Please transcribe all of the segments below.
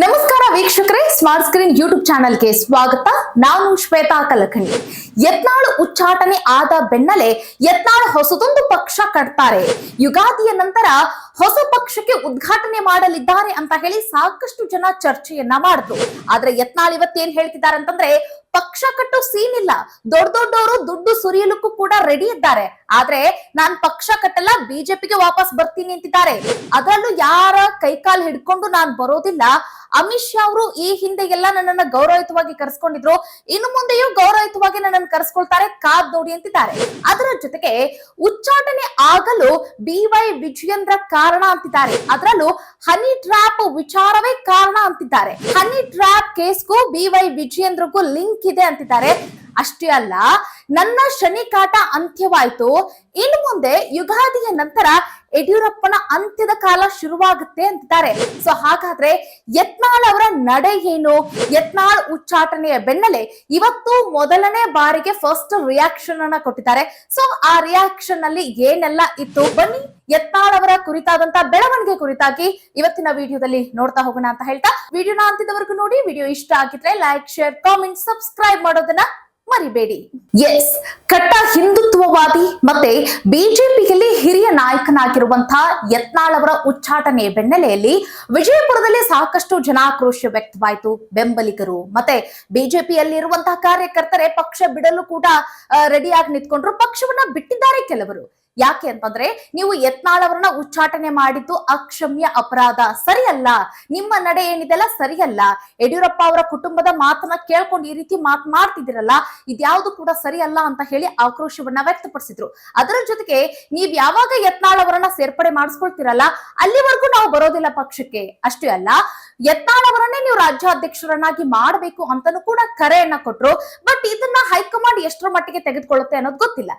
ನಮಸ್ಕಾರ ವೀಕ್ಷಕರೇ smart screen YouTube ಚಾನೆಲ್ಗೆ ಸ್ವಾಗತ. ನಾನು ಶ್ವೇತಾ ಕಲಕಣಿ ಯತ್ನಾಳು ಉಚ್ಚಾಟನೆ ಆದ ಬೆನ್ನಲ್ಲೇ ಯತ್ನಾಳು ಹೊಸದೊಂದು ಪಕ್ಷ ಕಟ್ತಾರೆ. ಯುಗಾದಿಯ ನಂತರ ಹೊಸ ಪಕ್ಷಕ್ಕೆ ಉದ್ಘಾಟನೆ ಮಾಡಲಿದ್ದಾರೆ ಅಂತ ಹೇಳಿ ಸಾಕಷ್ಟು ಜನ ಚರ್ಚೆಯನ್ನ ಮಾಡಿದ್ರು. ಆದ್ರೆ ಯತ್ನಾಳ್ ಇವತ್ತೇನ್ ಹೇಳ್ತಿದ್ದಾರೆ ಅಂತಂದ್ರೆ ಪಕ್ಷ ಕಟ್ಟೋ ಸೀನ್ ಇಲ್ಲ. ದೊಡ್ಡ ದೊಡ್ಡವರು ದುಡ್ಡು ಸುರಿಯಲಿಕ್ಕೂ ಕೂಡ ರೆಡಿ ಇದ್ದಾರೆ. ಆದ್ರೆ ನಾನ್ ಪಕ್ಷ ಕಟ್ಟಲ್ಲ ಬಿಜೆಪಿಗೆ ವಾಪಸ್ ಬರ್ತೀನಿ ಅಂತಿದ್ದಾರೆ. ಅದರಲ್ಲೂ ಯಾರ ಕೈಕಾಲ್ ಹಿಡ್ಕೊಂಡು ನಾನ್ ಬರೋದಿಲ್ಲ. ಅಮಿತ್ ಶಾ ಅವರು ಈ ಹಿಂದೆ ಎಲ್ಲ ನನ್ನನ್ನ ಗೌರವಯುತವಾಗಿ ಕರೆಸ್ಕೊಂಡಿದ್ರು. ಇನ್ನು ಮುಂದೆಯೂ ಗೌರವಯುತವಾಗಿ ನನ್ನನ್ನು ಕರೆಸ್ಕೊಳ್ತಾರೆ, ಕಾದ್ ನೋಡಿ ಅಂತಿದ್ದಾರೆ. ಅದರ ಜೊತೆಗೆ ಉಚ್ಚಾಟನೆ ಆಗಲು ಬಿ ವೈ ವಿಜಯೇಂದ್ರ ಕಾರಣ ಅಂತಿದ್ದಾರೆ. ಅದರಲ್ಲೂ ಹನಿ ಟ್ರ್ಯಾಪ್ ವಿಚಾರವೇ ಕಾರಣ ಅಂತಿದ್ದಾರೆ. ಹನಿ ಟ್ರ್ಯಾಪ್ ಕೇಸ್ಗೂ ಬಿವೈ ವಿಜಯೇಂದ್ರಗೂ ಲಿಂಕ್ ಇದೆ ಅಂತಿದ್ದಾರೆ. ಅಷ್ಟೇ ಅಲ್ಲ, ನನ್ನ ಶನಿ ಕಾಟ ಅಂತ್ಯವಾಯ್ತು. ಇನ್ನು ಮುಂದೆ ಯುಗಾದಿಯ ನಂತರ ಯಡಿಯೂರಪ್ಪನ ಅಂತ್ಯದ ಕಾಲ ಶುರುವಾಗುತ್ತೆ ಅಂತಿದ್ದಾರೆ. ಸೊ ಹಾಗಾದ್ರೆ ಯತ್ನಾಳ್ ಅವರ ನಡೆ ಏನು? ಯತ್ನಾಳ್ ಉಚ್ಚಾಟನೆಯ ಬೆನ್ನಲ್ಲೇ ಇವತ್ತು ಮೊದಲನೇ ಬಾರಿಗೆ ಫಸ್ಟ್ ರಿಯಾಕ್ಷನ್ ಅನ್ನ ಕೊಟ್ಟಿದ್ದಾರೆ. ಸೊ ಆ ರಿಯಾಕ್ಷನ್ ಅಲ್ಲಿ ಏನೆಲ್ಲ ಇತ್ತು? ಬನ್ನಿ, ಯತ್ನಾಳ್ ಅವರ ಕುರಿತಾದಂತ ಬೆಳವಣಿಗೆ ಕುರಿತಾಗಿ ಇವತ್ತಿನ ವಿಡಿಯೋದಲ್ಲಿ ನೋಡ್ತಾ ಹೋಗೋಣ ಅಂತ ಹೇಳ್ತಾ. ವಿಡಿಯೋನ ಅಂತಿದ್ದವರೆಗೂ ನೋಡಿ, ವಿಡಿಯೋ ಇಷ್ಟ ಆಗಿದ್ರೆ ಲೈಕ್ ಶೇರ್ ಕಾಮೆಂಟ್ ಸಬ್ಸ್ಕ್ರೈಬ್ ಮಾಡೋದನ್ನ ಮರಿಬೇಡಿ. ಎಸ್ ಕಟ್ಟ ಹಿಂದುತ್ವವಾದಿ ಮತ್ತೆ ಬಿಜೆಪಿಯಲ್ಲಿ ಹಿರಿಯ ನಾಯಕನಾಗಿರುವಂತಹ ಯತ್ನಾಳ್ ಅವರ ಉಚ್ಚಾಟನೆ ಬೆನ್ನಲೆಯಲ್ಲಿ ವಿಜಯಪುರದಲ್ಲಿ ಸಾಕಷ್ಟು ಜನಾಕ್ರೋಶ ವ್ಯಕ್ತವಾಯಿತು ಬೆಂಬಲಿಗರು. ಮತ್ತೆ ಬಿಜೆಪಿಯಲ್ಲಿರುವಂತಹ ಕಾರ್ಯಕರ್ತರೆ ಪಕ್ಷ ಬಿಡಲು ಕೂಡ ರೆಡಿಯಾಗಿ ನಿಂತ್ಕೊಂಡ್ರು. ಪಕ್ಷವನ್ನ ಬಿಟ್ಟಿದ್ದಾರೆ ಕೆಲವರು. ಯಾಕೆ ಅಂತಂದ್ರೆ ನೀವು ಯತ್ನಾಳ್ ಅವರನ್ನ ಉಚ್ಚಾಟನೆ ಮಾಡಿದ್ದು ಅಕ್ಷಮ್ಯ ಅಪರಾಧ. ಸರಿಯಲ್ಲ? ನಿಮ್ಮ ನಡೆ ಏನಿದೆಲ್ಲ ಸರಿಯಲ್ಲ? ಯಡಿಯೂರಪ್ಪ ಅವರ ಕುಟುಂಬದ ಮಾತನ್ನ ಕೇಳ್ಕೊಂಡು ಈ ರೀತಿ ಮಾತ್ ಮಾಡ್ತಿದ್ದೀರಲ್ಲ, ಇದ್ಯಾವುದು ಕೂಡ ಸರಿಯಲ್ಲ ಅಂತ ಹೇಳಿ ಆಕ್ರೋಶವನ್ನ ವ್ಯಕ್ತಪಡಿಸಿದ್ರು. ಅದರ ಜೊತೆಗೆ ನೀವ್ ಯಾವಾಗ ಯತ್ನಾಳ್ ಅವರನ್ನ ಸೇರ್ಪಡೆ ಮಾಡಿಸ್ಕೊಳ್ತಿರಲ್ಲ, ಅಲ್ಲಿವರೆಗೂ ನಾವು ಬರೋದಿಲ್ಲ ಪಕ್ಷಕ್ಕೆ. ಅಷ್ಟೇ ಅಲ್ಲ, ಯತ್ನಾಳ್ ಅವರನ್ನೇ ನೀವು ರಾಜ್ಯಾಧ್ಯಕ್ಷರನ್ನಾಗಿ ಮಾಡಬೇಕು ಅಂತಾನು ಕೂಡ ಕರೆಯನ್ನ ಕೊಟ್ರು, ಬಟ್ ಇದನ್ನ ಹೈಕಮಾಂಡ್ ಎಷ್ಟರ ಮಟ್ಟಿಗೆ ತೆಗೆದುಕೊಳ್ಳುತ್ತೆ ಅನ್ನೋದು ಗೊತ್ತಿಲ್ಲ.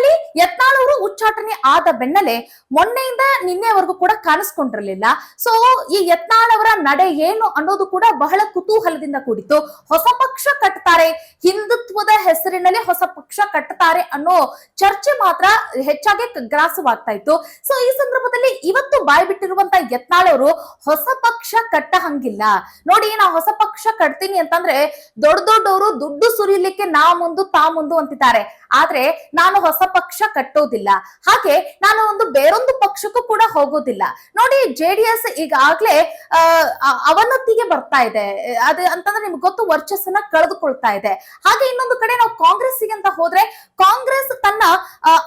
ಒಟ್ಟಿನಲ್ಲಿ ಯತ್ನಾಳ್ ಉಚ್ಚಾಟನೆ ಆದ ಬೆನ್ನಲ್ಲೇ ಮೊನ್ನೆಯಿಂದ ನಿನ್ನೆವರೆಗೂ ಕೂಡ ಕಾಣಿಸ್ಕೊಂಡಿರಲಿಲ್ಲ. ಸೊ ಈ ಯತ್ನಾಳವರ ನಡೆ ಏನು ಅನ್ನೋದು ಕೂಡ ಬಹಳ ಕುತೂಹಲದಿಂದ ಕೂಡಿತ್ತು. ಹೊಸ ಪಕ್ಷ ಕಟ್ತಾರೆ, ಹಿಂದುತ್ವದ ಹೆಸರಿನಲ್ಲಿ ಹೊಸ ಪಕ್ಷ ಕಟ್ಟತಾರೆ ಅನ್ನೋ ಚರ್ಚೆ ಮಾತ್ರ ಹೆಚ್ಚಾಗಿ ಗ್ರಾಸವಾಗ್ತಾ ಇತ್ತು. ಸೊ ಈ ಸಂದರ್ಭದಲ್ಲಿ ಇವತ್ತು ಬಾಯಿ ಬಿಟ್ಟಿರುವಂತ ಯತ್ನಾಳವರು ಹೊಸ ಪಕ್ಷ ಕಟ್ಟ ಹಂಗಿಲ್ಲ. ನೋಡಿ, ನಾ ಹೊಸ ಪಕ್ಷ ಕಟ್ತೀನಿ ಅಂತಂದ್ರೆ ದೊಡ್ಡ ದೊಡ್ಡವರು ದುಡ್ಡು ಸುರಿಲಿಕ್ಕೆ ನಾ ಮುಂದು, ತಾ ಮುಂದು ಅಂತಿದ್ದಾರೆ. ಆದ್ರೆ, ನಾನು ಹೊಸ ಪಕ್ಷ ಕಟ್ಟೋದಿಲ್ಲ. ಹಾಗೆ ನಾನು ಒಂದು ಬೇರೊಂದು ಪಕ್ಷಕ್ಕೂ ಕೂಡ ಹೋಗೋದಿಲ್ಲ. ನೋಡಿ ಜೆ ಡಿ ಎಸ್ ಈಗಾಗ್ಲೇ ಅವನತಿಗೆ ಬರ್ತಾ ಇದೆ. ಅದೇ ಅಂತಂದ್ರೆ ನಿಮ್ಗೆ ಗೊತ್ತು, ವರ್ಚಸ್ಸನ್ನ ಕಳೆದುಕೊಳ್ತಾ ಇದೆ. ಹಾಗೆ ಇನ್ನೊಂದು ಕಡೆ ನಾವು ಕಾಂಗ್ರೆಸ್ ಅಂತ ಹೋದ್ರೆ, ಕಾಂಗ್ರೆಸ್ ತನ್ನ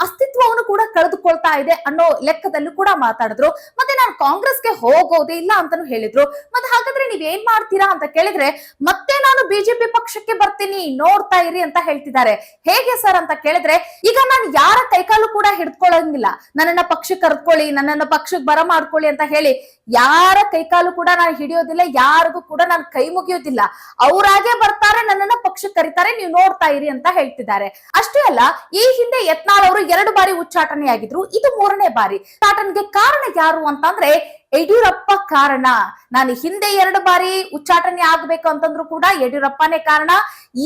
ಅಸ್ತಿತ್ವವನ್ನು ಕೂಡ ಕಳೆದುಕೊಳ್ತಾ ಇದೆ ಅನ್ನೋ ಲೆಕ್ಕದಲ್ಲೂ ಕೂಡ ಮಾತಾಡಿದ್ರು. ಮತ್ತೆ ನಾನು ಕಾಂಗ್ರೆಸ್ಗೆ ಹೋಗೋದೇ ಇಲ್ಲ ಅಂತಾನು ಹೇಳಿದ್ರು. ಮತ್ತೆ ಹಾಗಾದ್ರೆ ನೀವ್ ಏನ್ ಮಾಡ್ತೀರಾ ಅಂತ ಕೇಳಿದ್ರೆ, ಮತ್ತೆ ನಾನು ಬಿಜೆಪಿ ಪಕ್ಷಕ್ಕೆ ಬರ್ತೀನಿ, ನೋಡ್ತಾ ಇರಿ ಅಂತ ಹೇಳ್ತಿದ್ದಾರೆ. ಹೇಗೆ ಸರ್ ಅಂತ ಕೇಳಿದ್ರೆ, ಈಗ ನಾನು ಯಾರ ಕೈಕಾಲು ಕೂಡ ಹಿಡ್ಕೊಳ್ಳಂಗಿಲ್ಲ ನನ್ನನ್ನ ಪಕ್ಷಕ್ಕೆ ಕರ್ಕೊಳ್ಳಿ, ನನ್ನನ್ನ ಪಕ್ಷಕ್ಕೆ ಬರ ಮಾಡ್ಕೊಳ್ಳಿ ಅಂತ ಹೇಳಿ ಯಾರ ಕೈಕಾಲು ಕೂಡ ನಾನು ಹಿಡಿಯೋದಿಲ್ಲ, ಯಾರಿಗೂ ಕೂಡ ನಾನು ಕೈ ಮುಗಿಯೋದಿಲ್ಲ. ಅವರಾಗೆ ಬರ್ತಾರೆ, ನನ್ನನ್ನ ಪಕ್ಷಕ್ಕೆ ಕರೀತಾರೆ, ನೀವು ನೋಡ್ತಾ ಇರಿ ಅಂತ ಹೇಳ್ತಿದ್ದಾರೆ. ಅಷ್ಟೇ ಅಲ್ಲ, ಈ ಹಿಂದೆ ಯತ್ನಾಳ್ ಅವರು ಎರಡು ಬಾರಿ ಉಚ್ಚಾಟನೆಯಾಗಿದ್ರು, ಇದು ಮೂರನೇ ಬಾರಿ. ಉಚ್ಚಾಟನೆಗೆ ಕಾರಣ ಯಾರು ಅಂತಂದ್ರೆ ಯಡಿಯೂರಪ್ಪ ಕಾರಣ. ನಾನು ಹಿಂದೆ ಎರಡು ಬಾರಿ ಉಚ್ಚಾಟನೆ ಆಗ್ಬೇಕು ಅಂತಂದ್ರು ಕೂಡ ಯಡಿಯೂರಪ್ಪನೇ ಕಾರಣ.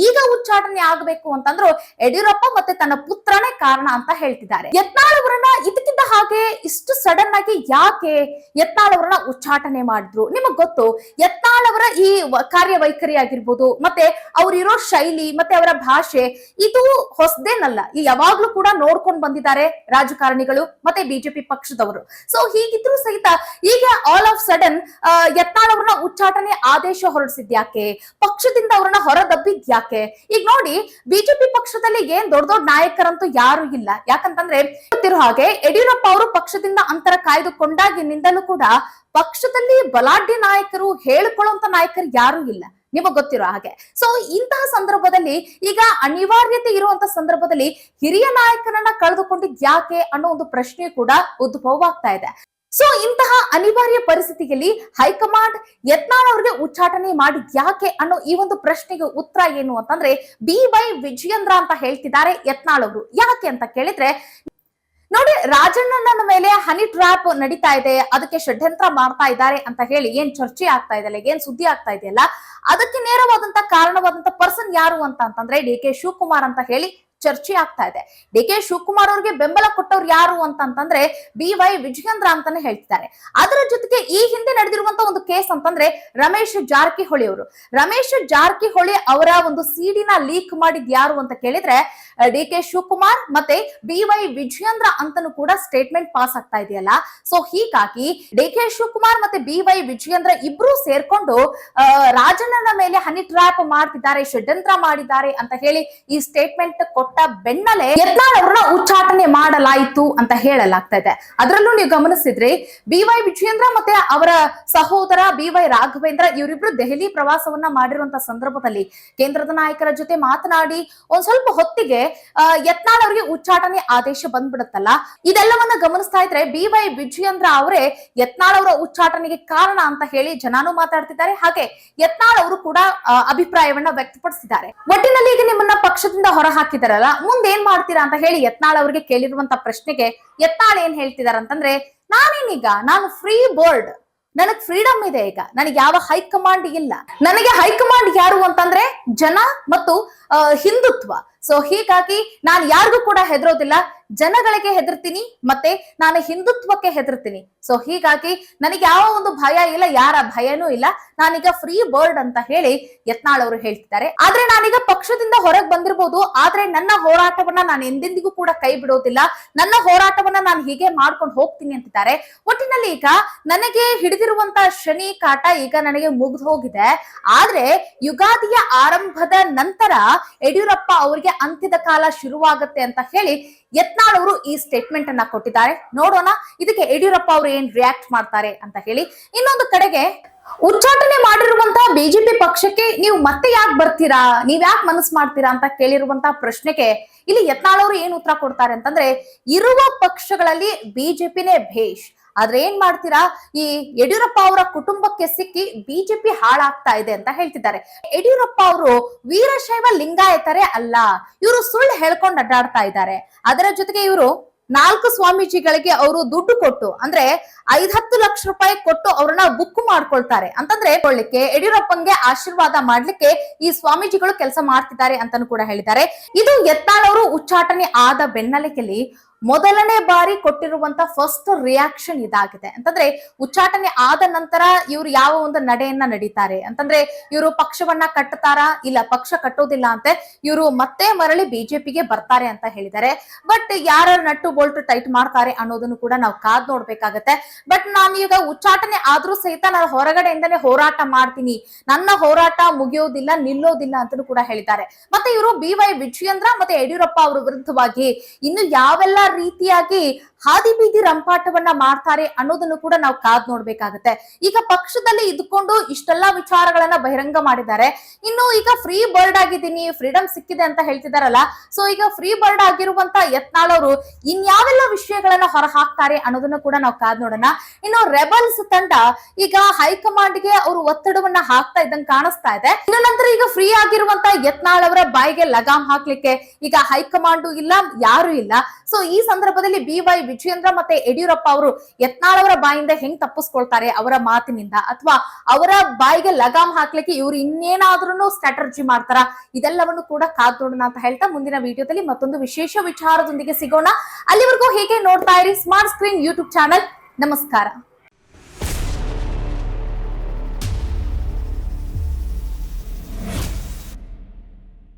ಈಗ ಉಚ್ಚಾಟನೆ ಆಗ್ಬೇಕು ಅಂತಂದ್ರು ಯಡಿಯೂರಪ್ಪ ಮತ್ತೆ ತನ್ನ ಪುತ್ರನೇ ಕಾರಣ ಅಂತ ಹೇಳ್ತಿದ್ದಾರೆ. ಯತ್ನಾಳ್ ಅವರನ್ನ ಇದಕ್ಕಿಂತ ಹಾಗೆ ಇಷ್ಟು ಸಡನ್ ಆಗಿ ಯಾಕೆ ಯತ್ನಾಳ್ ಅವರನ್ನ ಉಚ್ಚಾಟನೆ ಮಾಡಿದ್ರು? ನಿಮಗ್ ಗೊತ್ತು? ಯತ್ನಾಳ್ ಅವರ ಈ ಕಾರ್ಯವೈಖರಿ ಆಗಿರ್ಬೋದು, ಮತ್ತೆ ಅವ್ರಿರೋ ಶೈಲಿ, ಮತ್ತೆ ಅವರ ಭಾಷೆ, ಇದು ಹೊಸದೇನಲ್ಲ. ಈ ಯಾವಾಗ್ಲೂ ಕೂಡ ನೋಡ್ಕೊಂಡು ಬಂದಿದ್ದಾರೆ ರಾಜಕಾರಣಿಗಳು, ಮತ್ತೆ ಬಿಜೆಪಿ ಪಕ್ಷದವರು. ಸೊ ಹೀಗಿದ್ರು ಸಹಿತ ಈಗ ಆಲ್ ಆಫ್ ಸಡನ್ ಯತ್ನಾಳ್ ಅವ್ರನ್ನ ಉಚ್ಚಾಟನೆ ಆದೇಶ ಹೊರಡಿಸಿದ್ಯಾಕೆ ಪಕ್ಷದಿಂದ ಅವ್ರನ್ನ ಹೊರದಬ್ಬಿದ್ ಯಾಕೆ ಈಗ ನೋಡಿ ಬಿಜೆಪಿ ಪಕ್ಷದಲ್ಲಿ ಏನ್ ದೊಡ್ಡ ದೊಡ್ಡ ನಾಯಕರಂತೂ ಯಾರು ಇಲ್ಲ. ಯಾಕಂತಂದ್ರೆ, ಗೊತ್ತಿರೋ ಹಾಗೆ ಯಡಿಯೂರಪ್ಪ ಅವರು ಪಕ್ಷದಿಂದ ಅಂತರ ಕಾಯ್ದುಕೊಂಡಾಗಿನಿಂದಲೂ ಕೂಡ ಪಕ್ಷದಲ್ಲಿ ಬಲಾಢ್ಯ ನಾಯಕರು ಹೇಳಿಕೊಳ್ಳುವಂತ ನಾಯಕರು ಯಾರು ಇಲ್ಲ. ನಿಮಗ್ ಗೊತ್ತಿರೋ ಹಾಗೆ. ಸೊ ಇಂತಹ ಸಂದರ್ಭದಲ್ಲಿ ಈಗ ಅನಿವಾರ್ಯತೆ ಇರುವಂತ ಸಂದರ್ಭದಲ್ಲಿ ಹಿರಿಯ ನಾಯಕನನ್ನ ಕಳೆದುಕೊಂಡಿದ್ ಯಾಕೆ ಅನ್ನೋ ಒಂದು ಪ್ರಶ್ನೆ ಕೂಡ ಉದ್ಭವವಾಗ್ತಾ ಇದೆ. ಸೊ ಇಂತಹ ಅನಿವಾರ್ಯ ಪರಿಸ್ಥಿತಿಯಲ್ಲಿ ಹೈಕಮಾಂಡ್ ಯತ್ನಾಳ್ ಅವ್ರಿಗೆ ಉಚ್ಚಾಟನೆ ಮಾಡಿದ್ ಯಾಕೆ ಅನ್ನೋ ಈ ಒಂದು ಪ್ರಶ್ನೆಗೆ ಉತ್ತರ ಏನು ಅಂತಂದ್ರೆ ಬಿ ವೈ ವಿಜಯೇಂದ್ರ ಅಂತ ಹೇಳ್ತಿದ್ದಾರೆ ಯತ್ನಾಳ್ ಅವರು. ಯಾಕೆ ಅಂತ ಕೇಳಿದ್ರೆ, ನೋಡಿ ರಾಜಣ್ಣನ ಮೇಲೆ ಹನಿ ಟ್ರ್ಯಾಪ್ ನಡೀತಾ ಇದೆ, ಅದಕ್ಕೆ ಷಡ್ಯಂತ್ರ ಮಾಡ್ತಾ ಇದ್ದಾರೆ ಅಂತ ಹೇಳಿ ಏನ್ ಚರ್ಚೆ ಆಗ್ತಾ ಇದೆ ಏನ್ ಸುದ್ದಿ ಆಗ್ತಾ ಇದೆಯಲ್ಲ ಅದಕ್ಕೆ ನೇರವಾದಂತ ಕಾರಣವಾದಂತ ಪರ್ಸನ್ ಯಾರು ಅಂತ ಅಂತಂದ್ರೆ ಡಿ ಕೆ ಶಿವಕುಮಾರ್ ಅಂತ ಹೇಳಿ ಚರ್ಚೆ ಆಗ್ತಾ ಇದೆ. ಡಿ ಕೆ ಶಿವಕುಮಾರ್ ಅವ್ರಿಗೆ ಬೆಂಬಲ ಕೊಟ್ಟವ್ರು ಯಾರು ಅಂತಂತಂದ್ರೆ ಬಿ ವೈ ವಿಜಯೇಂದ್ರ ಅಂತಾನೆ ಹೇಳ್ತಿದ್ದಾರೆ. ಅದರ ಜೊತೆಗೆ ಈ ಹಿಂದೆ ನಡೆದಿರುವಂತ ಒಂದು ಕೇಸ್ ಅಂತಂದ್ರೆ ರಮೇಶ್ ಜಾರಕಿಹೊಳಿ ಅವರು. ರಮೇಶ್ ಜಾರಕಿಹೊಳಿ ಅವರ ಒಂದು ಸಿಡಿನ ಲೀಕ್ ಮಾಡಿದ್ ಯಾರು ಅಂತ ಕೇಳಿದ್ರೆ ಡಿ ಕೆ ಶಿವಕುಮಾರ್ ಮತ್ತೆ ಬಿ ವೈ ವಿಜಯೇಂದ್ರ ಅಂತನೂ ಕೂಡ ಸ್ಟೇಟ್ಮೆಂಟ್ ಪಾಸ್ ಆಗ್ತಾ ಇದೆಯಲ್ಲ. ಸೊ ಹೀಗಾಗಿ ಡಿ ಕೆ ಶಿವಕುಮಾರ್ ಮತ್ತೆ ಬಿ ವೈ ವಿಜಯೇಂದ್ರ ಇಬ್ರು ಸೇರ್ಕೊಂಡು ರಾಜಣ್ಣನ ಮೇಲೆ ಹನಿ ಟ್ರ್ಯಾಪ್ ಮಾಡ್ತಿದ್ದಾರೆ, ಷಡ್ಯಂತ್ರ ಮಾಡಿದ್ದಾರೆ ಅಂತ ಹೇಳಿ ಈ ಸ್ಟೇಟ್ಮೆಂಟ್ ಕೊಟ್ಟ ಬೆನ್ನಲ್ಲೇ ಯತ್ನಾಳ್ ಉಚ್ಚಾಟನೆ ಮಾಡಲಾಯಿತು ಅಂತ ಹೇಳಲಾಗ್ತಾ ಇದೆ. ಅದರಲ್ಲೂ ನೀವು ಗಮನಿಸಿದ್ರೆ ಬಿ ವೈ ವಿಜಯೇಂದ್ರ ಮತ್ತೆ ಅವರ ಸಹೋದರ ಬಿ ವೈ ರಾಘವೇಂದ್ರ ಇವರಿಬ್ರು ದೆಹಲಿ ಪ್ರವಾಸವನ್ನ ಮಾಡಿರುವಂತ ಸಂದರ್ಭದಲ್ಲಿ ಕೇಂದ್ರದ ನಾಯಕರ ಜೊತೆ ಮಾತನಾಡಿ, ಒಂದ್ ಸ್ವಲ್ಪ ಹೊತ್ತಿಗೆ ಯತ್ನಾಳ್ ಅವರಿಗೆ ಉಚ್ಚಾಟನೆ ಆದೇಶ ಬಂದ್ಬಿಡುತ್ತಲ್ಲ? ಇದೆಲ್ಲವನ್ನ ಗಮನಿಸ್ತಾ ಇದ್ರೆ ಬಿ ವೈ ವಿಜಯೇಂದ್ರ ಅವರೇ ಯತ್ನಾಳ್ ಅವರ ಉಚ್ಚಾಟನೆಗೆ ಕಾರಣ ಅಂತ ಹೇಳಿ ಜನಾನು ಮಾತಾಡ್ತಿದ್ದಾರೆ. ಹಾಗೆ ಯತ್ನಾಳ್ ಅವರು ಕೂಡ ಅಭಿಪ್ರಾಯವನ್ನ ವ್ಯಕ್ತಪಡಿಸಿದ್ದಾರೆ. ಒಟ್ಟಿನಲ್ಲಿ ಈಗ ನಿಮ್ಮನ್ನ ಪಕ್ಷದಿಂದ ಹೊರ ಹಾಕಿದಾರಲ್ಲ ಮುಂದೆ ಏನ್ ಮಾಡ್ತೀರಾ ಅಂತ ಹೇಳಿ ಯತ್ನಾಳ್ ಅವರಿಗೆ ಕೇಳಿರುವಂತ ಪ್ರಶ್ನೆಗೆ ಯತ್ನಾಳ್ ಏನ್ ಹೇಳ್ತಿದಾರ ಅಂತಂದ್ರೆ, ನಾನೇನೀಗ, ನಾನು ಫ್ರೀ ಬೋರ್ಡ್, ನನಗ್ ಫ್ರೀಡಮ್ ಇದೆ ಈಗ, ನನಗೆ ಯಾವ ಹೈಕಮಾಂಡ್ ಇಲ್ಲ. ನನಗೆ ಹೈಕಮಾಂಡ್ ಯಾರು ಅಂತಂದ್ರೆ ಜನ ಮತ್ತು ಹಿಂದುತ್ವ. ಸೊ ಹೀಗಾಗಿ ನಾನು ಯಾರಿಗೂ ಕೂಡ ಹೆದರೋದಿಲ್ಲ. ಜನಗಳಿಗೆ ಹೆದರ್ತೀನಿ, ಮತ್ತೆ ನಾನು ಹಿಂದುತ್ವಕ್ಕೆ ಹೆದರ್ತೀನಿ. ಸೊ ಹೀಗಾಗಿ ನನಗೆ ಯಾವ ಒಂದು ಭಯ ಇಲ್ಲ, ಯಾರ ಭಯನೂ ಇಲ್ಲ. ನಾನೀಗ ಫ್ರೀ ಬರ್ಡ್ ಅಂತ ಹೇಳಿ ಯತ್ನಾಳ್ ಅವರು ಹೇಳ್ತಿದ್ದಾರೆ. ಆದ್ರೆ ನಾನೀಗ ಪಕ್ಷದಿಂದ ಹೊರಗೆ ಬಂದಿರಬಹುದು ಆದ್ರೆ ನನ್ನ ಹೋರಾಟವನ್ನ ನಾನು ಎಂದೆಂದಿಗೂ ಕೂಡ ಕೈ ಬಿಡೋದಿಲ್ಲ. ನನ್ನ ಹೋರಾಟವನ್ನ ನಾನು ಹೀಗೆ ಮಾಡ್ಕೊಂಡು ಹೋಗ್ತೀನಿ ಅಂತಿದ್ದಾರೆ. ಒಟ್ಟಿನಲ್ಲಿ ಈಗ ನನಗೆ ಹಿಡಿದಿರುವಂತ ಶನಿ ಕಾಟ ಈಗ ನನಗೆ ಮುಗ್ದು ಹೋಗಿದೆ. ಆದ್ರೆ ಯುಗಾದಿಯ ಆರಂಭದ ನಂತರ ಯಡಿಯೂರಪ್ಪ ಅವರಿಗೆ ಅಂತ್ಯದ ಕಾಲ ಶುರುವಾಗುತ್ತೆ ಅಂತ ಹೇಳಿ ಯತ್ನಾಳ್ ಅವರು ಈ ಸ್ಟೇಟ್ಮೆಂಟ್ ಅನ್ನ ಕೊಟ್ಟಿದ್ದಾರೆ. ನೋಡೋಣ, ಇದಕ್ಕೆ ಯಡಿಯೂರಪ್ಪ ಅವರು ಏನ್ ರಿಯಾಕ್ಟ್ ಮಾಡ್ತಾರೆ ಅಂತ ಹೇಳಿ. ಇನ್ನೊಂದು ಕಡೆಗೆ ಉಚ್ಚಾಟನೆ ಮಾಡಿರುವಂತಹ ಬಿಜೆಪಿ ಪಕ್ಷಕ್ಕೆ ನೀವು ಮತ್ತೆ ಯಾಕೆ ಬರ್ತೀರಾ? ನೀವ್ ಯಾಕೆ ಮನಸ್ಸು ಮಾಡ್ತೀರಾ? ಅಂತ ಕೇಳಿರುವಂತಹ ಪ್ರಶ್ನೆಗೆ ಇಲ್ಲಿ ಯತ್ನಾಳ್ ಅವರು ಏನ್ ಉತ್ತರ ಕೊಡ್ತಾರೆ ಅಂತಂದ್ರೆ, ಇರುವ ಪಕ್ಷಗಳಲ್ಲಿ ಬಿಜೆಪಿನೇ ಭೇಷ್. ಆದ್ರೆ ಏನ್ ಮಾಡ್ತೀರಾ? ಈ ಯಡಿಯೂರಪ್ಪ ಅವರ ಕುಟುಂಬಕ್ಕೆ ಸಿಕ್ಕಿ ಬಿಜೆಪಿ ಹಾಳಾಗ್ತಾ ಇದೆ ಅಂತ ಹೇಳ್ತಿದ್ದಾರೆ. ಯಡಿಯೂರಪ್ಪ ಅವರು ವೀರಶೈವ ಲಿಂಗಾಯತರೆ ಅಲ್ಲ, ಇವರು ಸುಳ್ಳು ಹೇಳ್ಕೊಂಡು ಅಡ್ಡಾಡ್ತಾ ಇದ್ದಾರೆ. ಅದರ ಜೊತೆಗೆ ಇವರು ನಾಲ್ಕು ಸ್ವಾಮೀಜಿಗಳಿಗೆ ಅವರು ದುಡ್ಡು ಕೊಟ್ಟು, ಅಂದ್ರೆ ಐದ್ ಹತ್ತು ಲಕ್ಷ ರೂಪಾಯಿ ಕೊಟ್ಟು ಅವ್ರನ್ನ ಬುಕ್ ಮಾಡ್ಕೊಳ್ತಾರೆ. ಅಂತಂದ್ರೆ ಕೊಳ್ಳಿಕ್ಕೆ ಯಡಿಯೂರಪ್ಪಂಗೆ ಆಶೀರ್ವಾದ ಮಾಡ್ಲಿಕ್ಕೆ ಈ ಸ್ವಾಮೀಜಿಗಳು ಕೆಲಸ ಮಾಡ್ತಿದ್ದಾರೆ ಅಂತಾನು ಕೂಡ ಹೇಳಿದ್ದಾರೆ. ಇದು ಯತ್ನಾಳ್ ಅವರು ಉಚ್ಚಾಟನೆ ಆದ ಬೆನ್ನಲ್ಲಿಗೆಯಲ್ಲಿ ಮೊದಲನೇ ಬಾರಿ ಕೊಟ್ಟಿರುವಂತ ಫಸ್ಟ್ ರಿಯಾಕ್ಷನ್ ಇದಾಗಿದೆ. ಅಂತಂದ್ರೆ ಉಚ್ಚಾಟನೆ ಆದ ನಂತರ ಇವ್ರು ಯಾವ ಒಂದು ನಡೆಯನ್ನ ನಡೀತಾರೆ. ಅಂತಂದ್ರೆ ಇವರು ಪಕ್ಷವನ್ನ ಕಟ್ಟತಾರಾ ಇಲ್ಲ, ಪಕ್ಷ ಕಟ್ಟೋದಿಲ್ಲ ಅಂತ ಇವರು ಮತ್ತೆ ಮರಳಿ ಬಿಜೆಪಿಗೆ ಬರ್ತಾರೆ ಅಂತ ಹೇಳಿದ್ದಾರೆ. ಬಟ್ ಯಾರ ನಟ್ಟು ಬೋಲ್ಟ್ ಟೈಟ್ ಮಾಡ್ತಾರೆ ಅನ್ನೋದನ್ನು ಕೂಡ ನಾವು ಕಾದ್ ನೋಡ್ಬೇಕಾಗತ್ತೆ. ಬಟ್ ನಾನು ಈಗ ಉಚ್ಚಾಟನೆ ಆದ್ರೂ ಸಹಿತ ನಾನು ಹೊರಗಡೆಯಿಂದನೇ ಹೋರಾಟ ಮಾಡ್ತೀನಿ. ನನ್ನ ಹೋರಾಟ ಮುಗಿಯೋದಿಲ್ಲ, ನಿಲ್ಲೋದಿಲ್ಲ ಅಂತಾನೂ ಕೂಡ ಹೇಳಿದ್ದಾರೆ. ಮತ್ತೆ ಇವರು ಬಿ ವೈ ವಿಜಯೇಂದ್ರ ಮತ್ತೆ ಯಡಿಯೂರಪ್ಪ ಅವರ ವಿರುದ್ಧವಾಗಿ ಇನ್ನು ಯಾವೆಲ್ಲ ರೀತಿಯಾಗಿ ಹಾದಿ ಬೀದಿ ರಂಪಾಟವನ್ನ ಮಾಡ್ತಾರೆ ಅನ್ನೋದನ್ನು ಕೂಡ ನಾವು ಕಾದ್ ನೋಡ್ಬೇಕಾಗತ್ತೆ. ಈಗ ಪಕ್ಷದಲ್ಲಿ ಇದ್ಕೊಂಡು ಇಷ್ಟೆಲ್ಲಾ ವಿಚಾರಗಳನ್ನ ಬಹಿರಂಗ ಮಾಡಿದ್ದಾರೆ. ಇನ್ನು ಈಗ ಫ್ರೀ ಬರ್ಡ್ ಆಗಿದ್ದೀನಿ ಫ್ರೀಡಮ್ ಸಿಕ್ಕಿದೆ ಅಂತ ಹೇಳ್ತಿದಾರಲ್ಲ ಸೊ ಈಗ ಫ್ರೀ ಬರ್ಡ್ ಆಗಿರುವಂತ ಯತ್ನಾಳ್ ಅವರು ಇನ್ಯಾವೆಲ್ಲ ವಿಷಯಗಳನ್ನ ಹೊರ ಹಾಕ್ತಾರೆ ಅನ್ನೋದನ್ನ ಕೂಡ ನಾವು ಕಾದ್ ನೋಡೋಣ. ಇನ್ನು ರೆಬಲ್ಸ್ ತಂಡ ಈಗ ಹೈಕಮಾಂಡ್ಗೆ ಅವರು ಒತ್ತಡವನ್ನ ಹಾಕ್ತಾ ಇದ್ದಂಗ್ ಕಾಣಿಸ್ತಾ ಇದೆ. ಇನ್ನು ನಂತರ ಈಗ ಫ್ರೀ ಆಗಿರುವಂತ ಯತ್ನಾಳ್ ಅವರ ಬಾಯಿಗೆ ಲಗಾಮ್ ಹಾಕ್ಲಿಕ್ಕೆ ಈಗ ಹೈಕಮಾಂಡು ಇಲ್ಲ, ಯಾರು ಇಲ್ಲ. ಸೊ ಸಂದರ್ಭದಲ್ಲಿ ಬಿ ವೈ ವಿಜಯೇಂದ್ರ ಮತ್ತೆ ಯಡಿಯೂರಪ್ಪ ಅವರು ಯತ್ನಾಳ್ ಅವರ ಬಾಯಿಂದ ಹೆಂಗ್ ತಪ್ಪಿಸ್ಕೊಳ್ತಾರೆ ಅವರ ಮಾತಿನಿಂದ ಅಥವಾ ಅವರ ಬಾಯಿಗೆ ಲಗಾಮ್ ಹಾಕ್ಲಿಕ್ಕೆ ಇವ್ರು ಇನ್ನೇನಾದ್ರೂ ಸ್ಟ್ರಾಟರ್ಜಿ ಮಾಡ್ತಾರ? ಇದೆಲ್ಲವನ್ನು ಕೂಡ ಕಾದೋಡೋಣ ಅಂತ ಹೇಳ್ತಾ ಮುಂದಿನ ವಿಡಿಯೋದಲ್ಲಿ ಮತ್ತೊಂದು ವಿಶೇಷ ವಿಚಾರದೊಂದಿಗೆ ಸಿಗೋಣ. ಅಲ್ಲಿವರೆಗೂ ಹೇಗೆ ನೋಡ್ತಾ ಇರಿ ಸ್ಮಾರ್ಟ್ ಸ್ಕ್ರೀನ್ ಯೂಟ್ಯೂಬ್ ಚಾನಲ್. ನಮಸ್ಕಾರ.